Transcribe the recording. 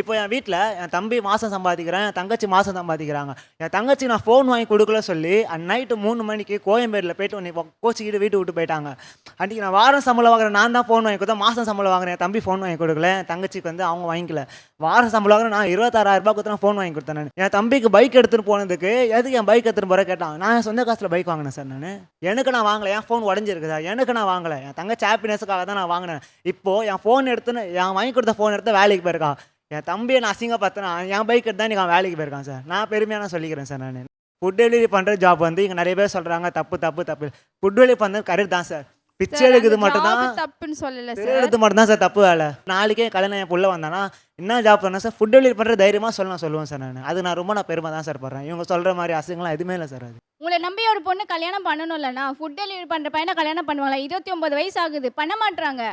இப்போ என் வீட்டில் என் தம்பி மாதம் சம்பாதிக்கிறேன் என் தங்கச்சி மாதம் சம்பாதிக்கிறாங்க. என் தங்கச்சி நான் ஃபோன் வாங்கி கொடுக்கல சொல்லி அன் நைட்டு மூணு மணிக்கு கோயம்பேடில் போயிட்டு உன்னை கோச்சிக்கிட்டு வீட்டு விட்டு போயிட்டாங்க. அன்றைக்கி நான் வாரம் சம்பளம் வாங்குறேன் நான் தான் ஃபோன் வாங்கி கொடுத்தேன். மாதம் சம்பளம் வாங்குறேன் என் தம்பி ஃபோன் வாங்கி கொடுக்கல. என் தங்கச்சிக்கு வந்து அவங்க வாங்கிக்கல. வாரம் சம்பளம் வாங்குறேன் நான் இருபத்தாறாயிரம் ரூபாய் கொடுத்து நான் ஃபோன் வாங்கி கொடுத்தேன் நான். என் தம்பிக்கு பைக் எடுத்துகிட்டு போனதுக்கு எதுக்கு என் பைக் எடுத்துகிட்டு போகிற கேட்டான் நான் சொந்த காசில் பைக் வாங்கினேன் சார் நான். எனக்கு நான் வாங்கலை என் ஃபோன் உடஞ்சிருக்குதா? எனக்கு நான் வாங்கலை. என் தங்கச்சி ஹாப்பினஸுக்காக தான் நான் வாங்கினேன். இப்போது என் ஃபோன் எடுத்துன்னு என் வாங்கி கொடுத்த ஃபோன் எடுத்து வேலைக்கு போயிருக்கான் என் தம்பியை நான் அசிங்க பார்த்தேன். என் பைக் எடுத்து தான் அவன் வேலைக்கு போயிருக்கான் சார். நான் பெருமையாக நான் சொல்லிக்கிறேன் சார் நான். ஃபுட் டெலிவரி பண்ணுற ஜாப் வந்து இங்கே நிறைய பேர் சொல்கிறாங்க தப்பு தப்பு தப்பு. ஃபுட் டெலிவரி பண்ணுறது கரெக்ட் தான் சார். பிச்சை எடுக்குது மட்டும் தான். தப்புன்னு சொல்லல சார். எடுத்து மட்டும் தான் சார் தப்பு வேலை. நாளைக்கே கல்யாணம் என் புள்ள வந்தானா என்ன ஜாப் பண்ணேன் சார்? ஃபுட் டெலிவரி பண்ணுற தைரியமாக சொல்ல நான் சொல்லுவேன் சார் நான். அது நான் ரொம்ப நான் பெருமை தான் சார் படுறேன். இவங்க சொல்கிற மாதிரி அசிங்கலாம் எதுவுமே இல்லை சார் அது. உங்களை நம்பி ஒரு பொண்ணு கல்யாணம் பண்ணணும் இல்லைனா ஃபுட் டெலிவரி பண்ணுற பையனை கல்யாணம் பண்ணுவாங்களா? இருபத்தி ஒன்பது வயசு ஆகுது. பண்ண மாட்றாங்க.